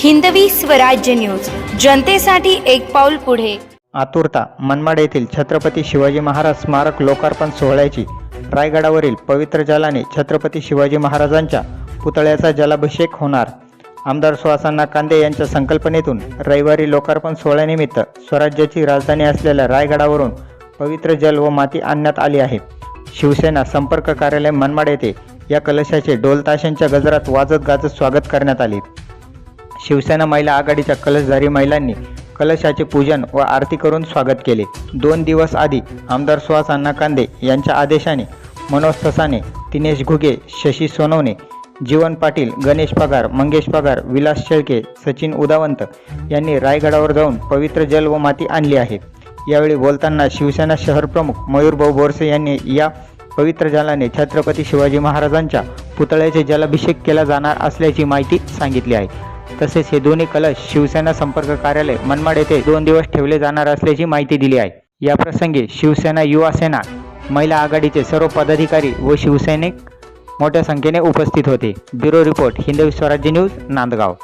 Hindavi Swarajya news. जनतेसाठी एक पाऊल पुढे. आतुरता मनमाड येथील छत्रपती शिवाजी महाराज स्मारक लोकार्पण सोहळ्याची रायगडावरील पवित्र जलाने छत्रपती शिवाजी महाराजांच्या पुतळ्याचा जलाभिषेक होणार. आमदार सुहासांना कांदे यांच्या संकल्पनेतून रविवारी लोकार्पण सोहळ्यानिमित्त स्वराज्याची राजधानी असलेल्या रायगडावरून पवित्र जल व माती आणण्यात आली आहे. शिवसेना संपर्क कार्यालय मनमाड येथे या कलशाचे ढोलताशांच्या गजरात वाजत गाजत स्वागत करण्यात आले. शिवसेना महिला आघाडीच्या कलशधारी महिलांनी कलशाचे पूजन व आरती करून स्वागत केले. दोन दिवस आधी आमदार सुहास अण्णा कांदे यांच्या आदेशाने मनोज ससाने दिनेश घुगे शशी सोनवणे जीवन पाटील गणेश पगार मंगेश पगार विलास शेळके सचिन उदावंत यांनी रायगडावर जाऊन पवित्र जल व माती आणली आहे. यावेळी बोलताना शिवसेना शहर प्रमुख मयूरभाऊ बोरसे यांनी या पवित्र जलाने छत्रपती शिवाजी महाराजांच्या पुतळ्याचे जलाभिषेक केला जाणार असल्याची माहिती सांगितली आहे. तसेच हे दोन्ही कलश शिवसेना संपर्क कार्यालय मनमाड येथे दोन दिवस ठेवले जाणार असल्याची माहिती दिली आहे. या प्रसंगी शिवसेना युवा सेना महिला आघाडीचे सर्व पदाधिकारी व शिवसैनिक मोठ्या संख्येने उपस्थित होते. Bureau report Hindavi Swarajya news Nandgaon.